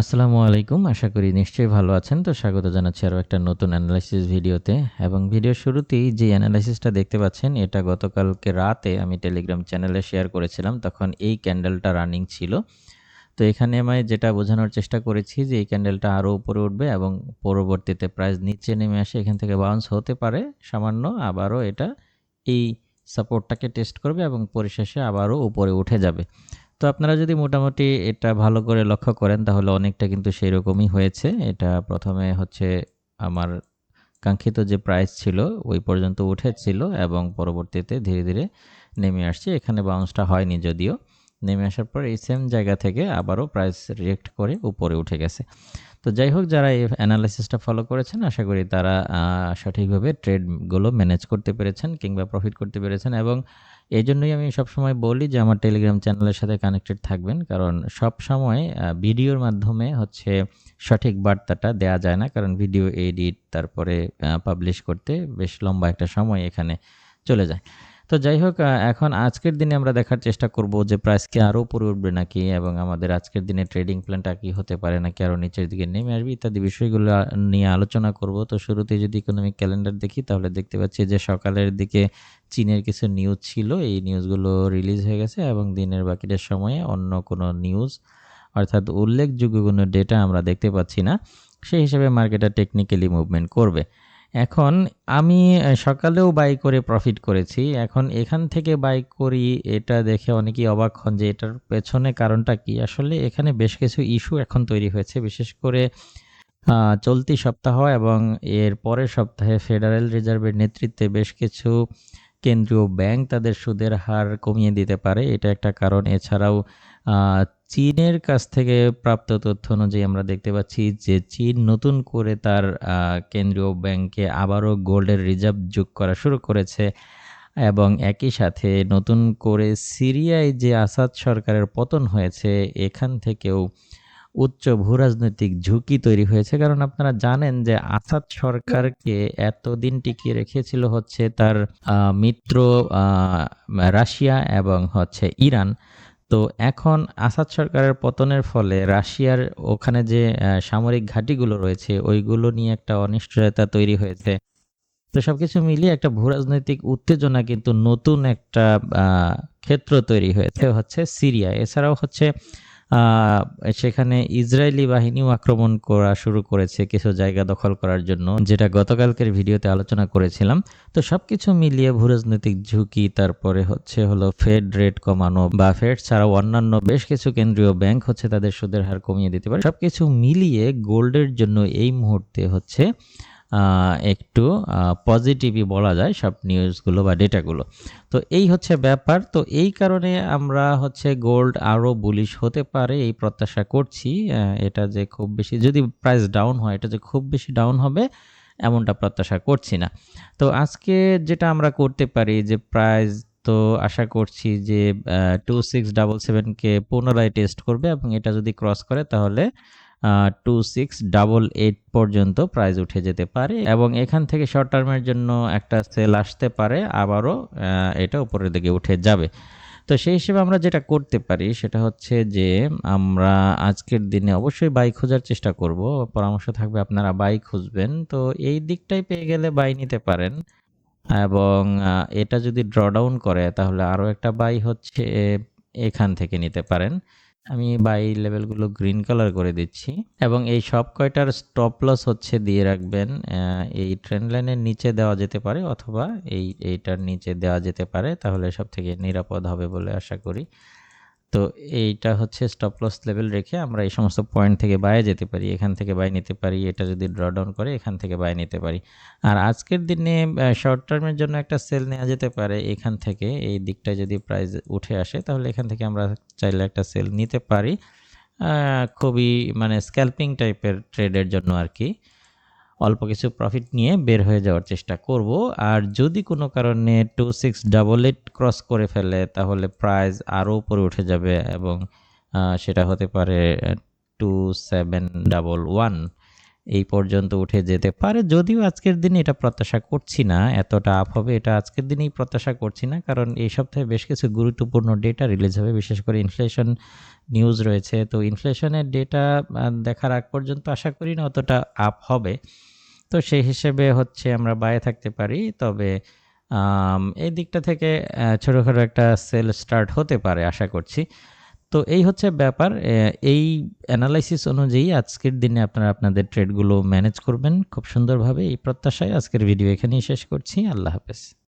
আসসালামু আলাইকুম। আশা করি নিশ্চয়ই ভালো আছেন। তো স্বাগত জানাচ্ছি আরও একটা নতুন অ্যানালাইসিস ভিডিওতে এবং ভিডিওর শুরুতেই যে অ্যানালাইসিসটা দেখতে পাচ্ছেন, এটা গতকালকে রাতে আমি টেলিগ্রাম চ্যানেলে শেয়ার করেছিলাম। তখন এই ক্যান্ডেলটা রানিং ছিল। তো এখানে আমি যেটা বোঝানোর চেষ্টা করেছি যে, এই ক্যান্ডেলটা আরও উপরে উঠবে এবং পরবর্তীতে প্রাইস নিচে নেমে আসে, এখান থেকে বাউন্স হতে পারে সামান্য। আবারও এটা এই সাপোর্টটাকে টেস্ট করবে এবং পরিশেষে আবারও উপরে উঠে যাবে। তো আপনারা যদি মোটামুটি এটা ভালো করে লক্ষ্য করেন, তাহলে অনেকটা কিন্তু সেই রকমই হয়েছে। এটা প্রথমে হচ্ছে আমার কাঙ্ক্ষিত যে প্রাইস ছিল, ওই পর্যন্ত উঠেছিল এবং পরবর্তীতে ধীরে ধীরে নেমে আসছে। এখানে বাউন্সটা হয়নি যদিও। নেমে আসার পর এই সেম জায়গা থেকে আবারও প্রাইস রিয়েক্ট করে উপরে উঠে গেছে। তো যাই হোক, যারা এই অ্যানালাইসিসটা ফলো করেছেন, আশা করি তারা সঠিকভাবে ট্রেডগুলো ম্যানেজ করতে পেরেছেন কিংবা প্রফিট করতে পেরেছেন এবং এই জন্যই আমি সবসময় বলি যে আমার টেলিগ্রাম চ্যানেলের সাথে কানেক্টেড থাকবেন। কারণ সব সময় ভিডিওর মাধ্যমে হচ্ছে সঠিক বার্তাটা দেয়া যায় না। কারণ ভিডিও এডিট, তারপরে পাবলিশ করতে বেশ লম্বা একটা সময় এখানে চলে যায়। তো যাই হোক এখন আজকের দিনে আমরা দেখার চেষ্টা করব যে প্রাইস কি আরও উপরে উঠবে নাকি এবং আমাদের আজকের দিনে ট্রেডিং প্ল্যানটা কি হতে পারে নাকি আরও নিচের দিকে নেমে আসবে ইত্যাদি বিষয়গুলো নিয়ে আলোচনা করব। তো শুরুতে যদি ইকোনমিক ক্যালেন্ডার দেখি তাহলে দেখতে পাচ্ছি যে সকালের দিকে চীনের কিছু নিউজ ছিল, এই নিউজগুলো রিলিজ হয়ে গেছে এবং দিনের বাকিটার সময়ে অন্য কোনো নিউজ অর্থাৎ উল্লেখযোগ্য কোনো ডেটা আমরা দেখতে পাচ্ছি না। সেই হিসাবে মার্কেটটা টেকনিক্যালি মুভমেন্ট করবে। এখন আমি সকালেও বাই করে প্রফিট করেছি। এখন এখান থেকে বাই করি, এটা দেখে অনেকেই অবাক হন যে এটার পেছনে কারণটা কি। আসলে এখানে বেশ কিছু ইস্যু এখন তৈরি হয়েছে, বিশেষ করে চলতি সপ্তাহ এবং এর পরের সপ্তাহে ফেডারেল রিজার্ভের নেতৃত্বে বেশ কিছু কেন্দ্রীয় ব্যাংক তাদের সুদের হার কমিয়ে দিতে পারে। এটা একটা কারণ। এছাড়াও চীনের কাছ থেকে প্রাপ্ত তথ্য অনুযায়ী আমরা দেখতে পাচ্ছি যে চীন নতুন করে তার কেন্দ্রীয় ব্যাংকে আবারও গোল্ডের রিজার্ভ যোগ করা শুরু করেছে এবং একই সাথে নতুন করে সিরিয়ায় যে আসাদ সরকারের পতন হয়েছে, এখান থেকেও উচ্চ ভূরাজনৈতিক ঝুঁকি তৈরি হয়েছে। কারণ আপনারা জানেন যে আসাদ সরকারকে এতদিন টিকিয়ে রেখেছিল হচ্ছে তার মিত্র রাশিয়া এবং হচ্ছে ইরান। তো এখন আসাদ সরকারের পতনের ফলে রাশিয়ার ওখানে যে সামরিক ঘাঁটিগুলো রয়েছে, ওইগুলো নিয়ে একটা অনিশ্চয়তা তৈরি হয়েছে। তো সবকিছু মিলিয়ে একটা ভূরাজনৈতিক উত্তেজনা কিন্তু নতুন একটা ক্ষেত্র তৈরি হয়েছে, হচ্ছে সিরিয়া। এছাড়াও হচ্ছে সেখানে ইসরায়েলি বাহিনীও আক্রমণ করা শুরু করেছে কিছু জায়গা দখল করার জন্য, যেটা গতকালকের ভিডিওতে আলোচনা করেছিলাম। তো সব কিছু মিলিয়ে ভূরাজনৈতিক ঝুঁকি, তারপরে হচ্ছে হলো ফেড রেট কমানো বা ফেড ছাড়াও অন্যান্য বেশ কিছু কেন্দ্রীয় ব্যাংক হচ্ছে তাদের সুদের হার কমিয়ে দিতে পারে। সব কিছু মিলিয়ে গোল্ডের জন্য এই মুহূর্তে হচ্ছে একটু পজিটিভই বলা যায় সব নিউজগুলো বা ডেটাগুলো তো এই হচ্ছে ব্যাপার। তো এই কারণে আমরা হচ্ছে গোল্ড আরও বুলিশ হতে পারে এই প্রত্যাশা করছি। এটা যে খুব বেশি, যদি প্রাইস ডাউন হয়, এটা যে খুব বেশি ডাউন হবে, এমনটা প্রত্যাশা করছি না। তো আজকে যেটা আমরা করতে পারি যে প্রাইস তো আশা করছি যে টু সিক্স ডাবল সেভেনকে পুনরায় টেস্ট করবে এবং এটা যদি ক্রস করে তাহলে টু সিক্স ডাবল এইট পর্যন্ত প্রাইস উঠে যেতে পারে এবং এখান থেকে শর্ট টার্মের জন্য একটা সেল আসতে পারে, আবারও এটা উপরের দিকে উঠে যাবে। তো সেই হিসেবে আমরা যেটা করতে পারি সেটা হচ্ছে যে আমরা আজকের দিনে অবশ্যই বাইক খোঁজার চেষ্টা করব। পরামর্শ থাকবে আপনারা বাইক খুঁজবেন। তো এই দিকটাই পেয়ে গেলে বাই নিতে পারেন এবং এটা যদি ড্রডাউন করে তাহলে আরও একটা বাই হচ্ছে, এখান থেকে নিতে পারেন। আমি বাই লেভেলগুলো গ্রিন কালার করে দিচ্ছি এবং এই সব কয়টার স্টপ লস হচ্ছে দিয়ে রাখবেন এই ট্রেন্ড লাইনের নিচে দেওয়া যেতে পারে অথবা এই, এইটার নিচে দেওয়া যেতে পারে, তাহলে সব থেকে নিরাপদ হবে বলে আশা করি। তো এইটা হচ্ছে স্টপ লস লেভেল রেখে আমরা এই সমস্ত পয়েন্ট থেকে বাইরে যেতে পারি, এখান থেকে বাই নিতে পারি, এটা যদি ড্র ডাউন করে এখান থেকে বাই নিতে পারি। আর আজকের দিনে শর্ট টার্মের জন্য একটা সেল নেওয়া যেতে পারে, এখান থেকে এই দিকটা যদি প্রাইস উঠে আসে, তাহলে এখান থেকে আমরা চাইলে একটা সেল নিতে পারি। খুবই মানে স্ক্যাল্পিং টাইপের ট্রেডের জন্য আর কি। অল্প কিছু প্রফিট নিয়ে বের হয়ে যাওয়ার চেষ্টা করব। আর যদি কোনো কারণে two six double eight cross করে ফেলে, তাহলে প্রাইস আরও উপরে উঠে যাবে এবং সেটা হতে পারে টু সেভেন ডাবল ওয়ান এই পর্যন্ত উঠে যেতে পারে। যদিও আজকের দিনে এটা প্রত্যাশা করছি না, এতটা আপ হবে এটা আজকের দিনেই প্রত্যাশা করছি না, কারণ এই সপ্তাহে বেশ কিছু গুরুত্বপূর্ণ ডেটা রিলিজ হবে, বিশেষ করে ইনফ্লেশন নিউজ রয়েছে। তো ইনফ্লেশনের ডেটা দেখার আগ পর্যন্ত আশা করি না অতটা আপ হবে। তো সেই হিসেবে হচ্ছে আমরা বাইরে থাকতে পারি, তবে এই দিকটা থেকে ছোটোখাটো একটা সেল স্টার্ট হতে পারে আশা করছি। তো এই হচ্ছে ব্যাপার এই অ্যানালাইসিস অনুযায়ী আজকের দিনে আপনারা আপনাদের ট্রেডগুলো ম্যানেজ করবেন। খুব সুন্দরভাবে এই প্রত্যাশায় আজকের ভিডিও এখানেই শেষ করছি। আল্লাহ হাফেজ।